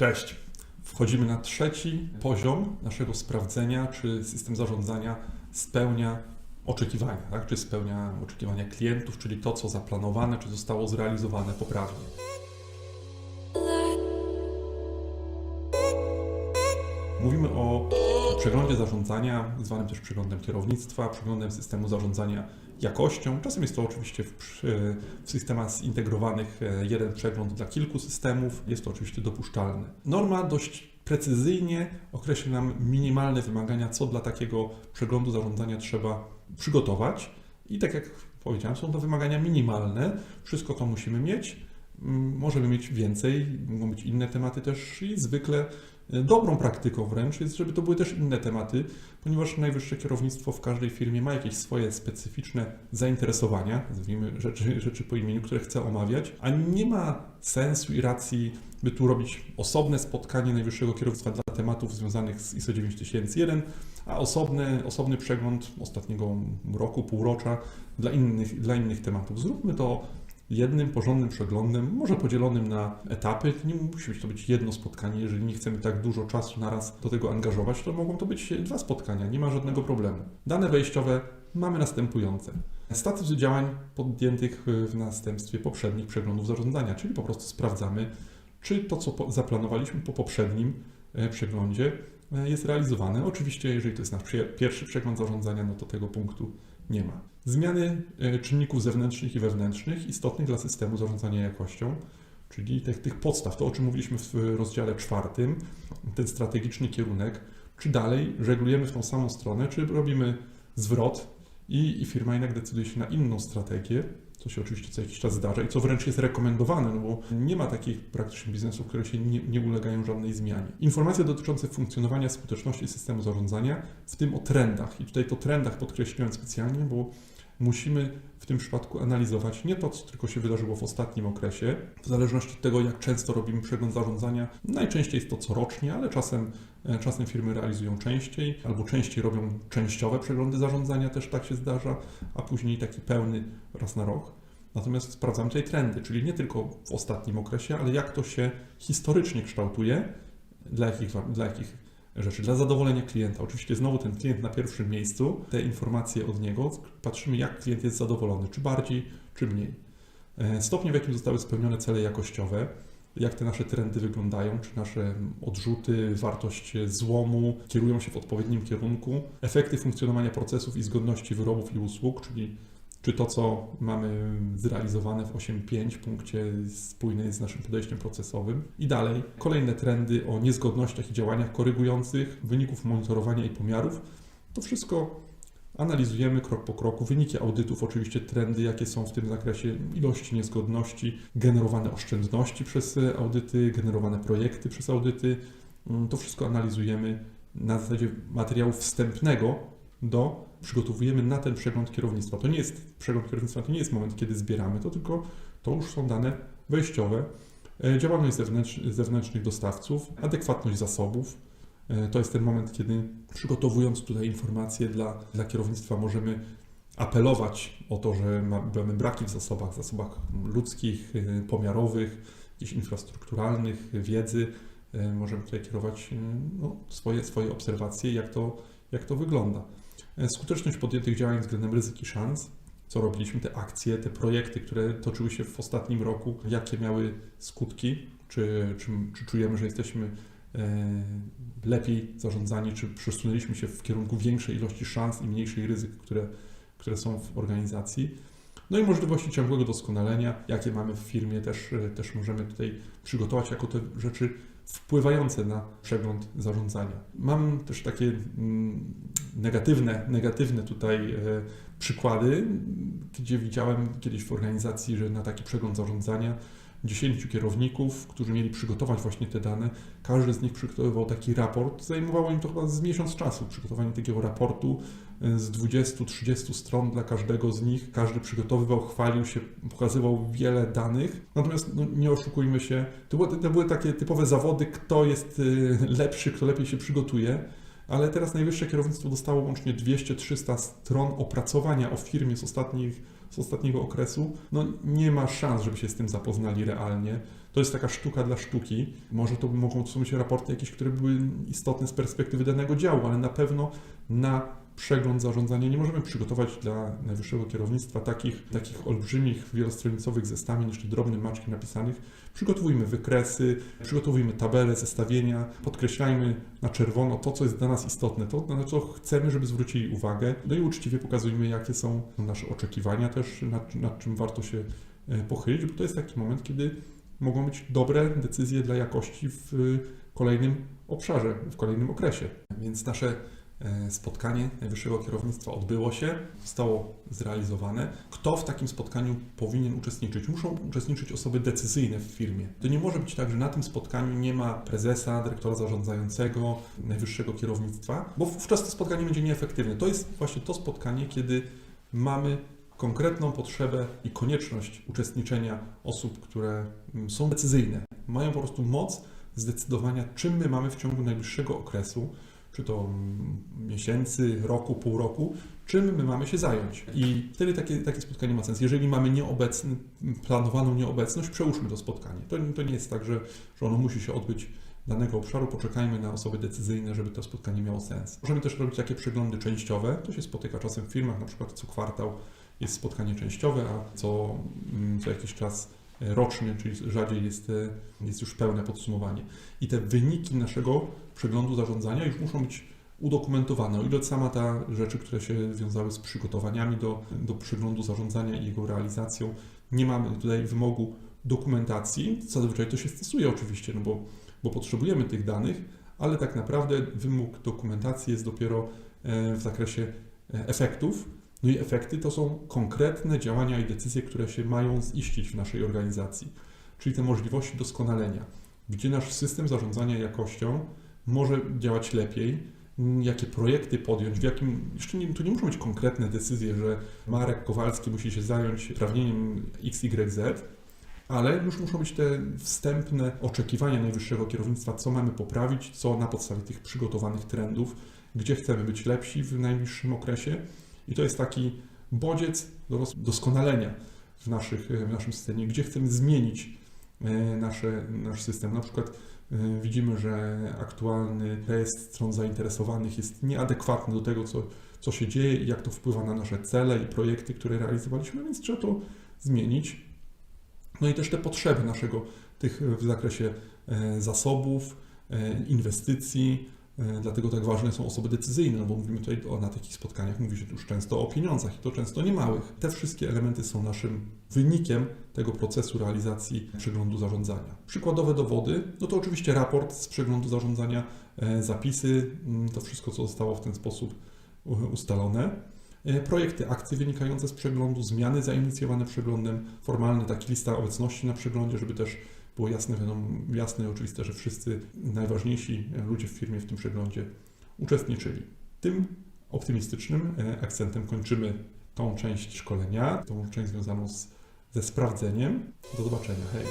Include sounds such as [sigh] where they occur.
Cześć. Wchodzimy na trzeci poziom naszego sprawdzenia, czy system zarządzania spełnia oczekiwania, tak? czy spełnia oczekiwania klientów, czyli to, co zaplanowane, czy zostało zrealizowane poprawnie. Mówimy o przeglądzie zarządzania, zwanym też przeglądem kierownictwa, przeglądem systemu zarządzania jakością. Czasem jest to oczywiście w, w systemach zintegrowanych e, jeden przegląd dla kilku systemów. Jest to oczywiście dopuszczalne. Norma dość precyzyjnie określa nam minimalne wymagania, co dla takiego przeglądu zarządzania trzeba przygotować. I tak jak powiedziałem, są to wymagania minimalne. Wszystko to musimy mieć. Możemy mieć więcej, mogą być inne tematy też i zwykle e, dobrą praktyką wręcz jest, żeby to były też inne tematy, ponieważ najwyższe kierownictwo w każdej firmie ma jakieś swoje specyficzne zainteresowania, nazwijmy rzeczy, [laughs] rzeczy po imieniu, które chce omawiać, a nie ma sensu i racji, by tu robić osobne spotkanie najwyższego kierownictwa dla tematów związanych z ISO 9001, a osobny, osobny przegląd ostatniego roku, półrocza dla innych, dla innych tematów. Zróbmy to jednym porządnym przeglądem, może podzielonym na etapy. Nie musi być to być jedno spotkanie. Jeżeli nie chcemy tak dużo czasu naraz do tego angażować, to mogą to być dwa spotkania, nie ma żadnego problemu. Dane wejściowe mamy następujące. Status działań podjętych w następstwie poprzednich przeglądów zarządzania, czyli po prostu sprawdzamy, czy to, co zaplanowaliśmy po poprzednim e, przeglądzie, e, jest realizowane. Oczywiście, jeżeli to jest nasz pie- pierwszy przegląd zarządzania, no to tego punktu nie ma. Zmiany e, czynników zewnętrznych i wewnętrznych istotnych dla systemu zarządzania jakością, czyli tych, tych podstaw, to o czym mówiliśmy w rozdziale czwartym, ten strategiczny kierunek, czy dalej żeglujemy w tą samą stronę, czy robimy zwrot i, i firma jednak decyduje się na inną strategię, co się oczywiście co jakiś czas zdarza i co wręcz jest rekomendowane, no bo nie ma takich praktycznie biznesów, które się nie, nie ulegają żadnej zmianie. Informacje dotyczące funkcjonowania skuteczności systemu zarządzania, w tym o trendach. I tutaj to trendach podkreśliłem specjalnie, bo musimy w tym przypadku analizować nie to, co tylko się wydarzyło w ostatnim okresie, w zależności od tego, jak często robimy przegląd zarządzania. Najczęściej jest to corocznie, ale czasem, e, czasem firmy realizują częściej, albo częściej robią częściowe przeglądy zarządzania, też tak się zdarza, a później taki pełny raz na rok. Natomiast sprawdzamy tutaj trendy, czyli nie tylko w ostatnim okresie, ale jak to się historycznie kształtuje, dla jakich, dla jakich rzeczy, dla zadowolenia klienta. Oczywiście znowu ten klient na pierwszym miejscu, te informacje od niego, patrzymy jak klient jest zadowolony, czy bardziej, czy mniej. E, Stopnie, w jakim zostały spełnione cele jakościowe, jak te nasze trendy wyglądają, czy nasze odrzuty, wartość złomu kierują się w odpowiednim kierunku, efekty funkcjonowania procesów i zgodności wyrobów i usług, czyli czy to, co mamy zrealizowane w 8.5 punkcie spójne jest z naszym podejściem procesowym. I dalej, kolejne trendy o niezgodnościach i działaniach korygujących, wyników monitorowania i pomiarów. To wszystko analizujemy krok po kroku. Wyniki audytów, oczywiście trendy, jakie są w tym zakresie, ilości niezgodności, generowane oszczędności przez audyty, generowane projekty przez audyty. Mm, To wszystko analizujemy na zasadzie materiału wstępnego do przygotowujemy na ten przegląd kierownictwa. To nie jest przegląd kierownictwa, to nie jest moment, kiedy zbieramy, to tylko to już są dane wejściowe. E, Działalność zewnętrz, zewnętrznych dostawców, adekwatność zasobów. E, To jest ten moment, kiedy przygotowując tutaj informacje dla, dla kierownictwa możemy apelować o to, że ma- mamy braki w zasobach, zasobach ludzkich, e, pomiarowych, jakichś infrastrukturalnych, wiedzy. Możemy tutaj kierować no, swoje, swoje obserwacje, jak to, jak to wygląda. E, Skuteczność podjętych działań względem ryzyk i szans, co robiliśmy, te akcje, te projekty, które toczyły się w ostatnim roku, jakie miały skutki, czy, czy, czy czujemy, że jesteśmy e, lepiej zarządzani, czy przesunęliśmy się w kierunku większej ilości szans i mniejszej ryzyk, które, które są w organizacji. No i możliwości ciągłego doskonalenia, jakie mamy w firmie, też, też możemy tutaj przygotować jako te rzeczy wpływające na przegląd zarządzania. Mam też takie mm, negatywne, negatywne tutaj e, przykłady, gdzie widziałem kiedyś w organizacji, że na taki przegląd zarządzania 10 kierowników, którzy mieli przygotować właśnie te dane, każdy z nich przygotowywał taki raport. Zajmowało im to chyba z miesiąc czasu przygotowanie takiego raportu e, z 20-30 stron dla każdego z nich. Każdy przygotowywał, chwalił się, pokazywał wiele danych. Natomiast no, nie oszukujmy się, to były, to były takie typowe zawody, kto jest e, lepszy, kto lepiej się przygotuje. Ale teraz najwyższe kierownictwo dostało łącznie 200-300 stron opracowania o firmie z, ostatnich, z ostatniego okresu. No nie ma szans, żeby się z tym zapoznali realnie. to jest taka sztuka dla sztuki. Może to mogą to są być raporty jakieś, które były istotne z perspektywy danego działu, ale na pewno na przegląd zarządzania nie możemy przygotować dla najwyższego kierownictwa takich, takich olbrzymich, wielostronicowych zestawień, jeszcze drobnym maczkiem napisanych. Przygotowujmy wykresy, przygotowujmy tabele, zestawienia, podkreślajmy na czerwono to, co jest dla nas istotne, to, na co chcemy, żeby zwrócili uwagę. No i uczciwie pokazujmy, jakie są nasze oczekiwania też, nad, nad czym warto się e, pochylić, bo to jest taki moment, kiedy mogą być dobre decyzje dla jakości w kolejnym obszarze, w kolejnym okresie. Więc nasze spotkanie najwyższego kierownictwa odbyło się, zostało zrealizowane. Kto w takim spotkaniu powinien uczestniczyć? Muszą uczestniczyć osoby decyzyjne w firmie. To nie może być tak, że na tym spotkaniu nie ma prezesa, dyrektora zarządzającego, najwyższego kierownictwa, bo wówczas to spotkanie będzie nieefektywne. To jest właśnie to spotkanie, kiedy mamy konkretną potrzebę i konieczność uczestniczenia osób, które mm, są decyzyjne, mają po prostu moc zdecydowania, czym my mamy w ciągu najbliższego okresu, czy to miesięcy, roku, pół roku, czym my mamy się zająć. I wtedy takie, takie spotkanie ma sens. Jeżeli mamy nieobecny, planowaną nieobecność, przełóżmy to spotkanie. To, to nie jest tak, że, że ono musi się odbyć danego obszaru, poczekajmy na osoby decyzyjne, żeby to spotkanie miało sens. Możemy też robić takie przeglądy częściowe, to się spotyka czasem w firmach, na przykład co kwartał jest spotkanie częściowe, a co, mm, co jakiś czas e, rocznie, czyli rzadziej jest, e, jest już pełne podsumowanie. I te wyniki naszego przeglądu zarządzania już muszą być udokumentowane. O ile sama ta rzeczy, które się wiązały z przygotowaniami do, do przeglądu zarządzania i jego realizacją, nie mamy tutaj wymogu dokumentacji, zazwyczaj to się stosuje oczywiście, no bo, bo potrzebujemy tych danych, ale tak naprawdę wymóg dokumentacji jest dopiero e, w zakresie efektów, no i efekty to są konkretne działania i decyzje, które się mają ziścić w naszej organizacji, czyli te możliwości doskonalenia, gdzie nasz system zarządzania jakością może działać lepiej, jakie projekty podjąć, w jakim, jeszcze nie, to nie muszą być konkretne decyzje, że Marek Kowalski musi się zająć trawnieniem XYZ, ale już muszą być te wstępne oczekiwania najwyższego kierownictwa, co mamy poprawić, co na podstawie tych przygotowanych trendów, gdzie chcemy być lepsi w najbliższym okresie i to jest taki bodziec do doskonalenia w, naszych, w naszym systemie, gdzie chcemy zmienić e, nasze, nasz system. Na przykład e, widzimy, że aktualny rejestr stron zainteresowanych jest nieadekwatny do tego, co, co się dzieje i jak to wpływa na nasze cele i projekty, które realizowaliśmy, więc trzeba to zmienić. No i też te potrzeby naszego tych w zakresie e, zasobów, inwestycji, dlatego tak ważne są osoby decyzyjne, no bo mówimy tutaj o, na takich spotkaniach, mówi się już często o pieniądzach i to często niemałych. Te wszystkie elementy są naszym wynikiem tego procesu realizacji przeglądu zarządzania. Przykładowe dowody, no to oczywiście raport z przeglądu zarządzania, e, zapisy, mm, to wszystko, co zostało w ten sposób ustalone. E, projekty akcji wynikające z przeglądu, zmiany zainicjowane przeglądem, formalny taki lista obecności na przeglądzie, żeby też było jasne, jasne i oczywiste, że wszyscy najważniejsi ludzie w firmie w tym przeglądzie uczestniczyli. Tym optymistycznym e, akcentem kończymy tą część szkolenia, tą część związaną z, ze sprawdzeniem. Do zobaczenia. Hej!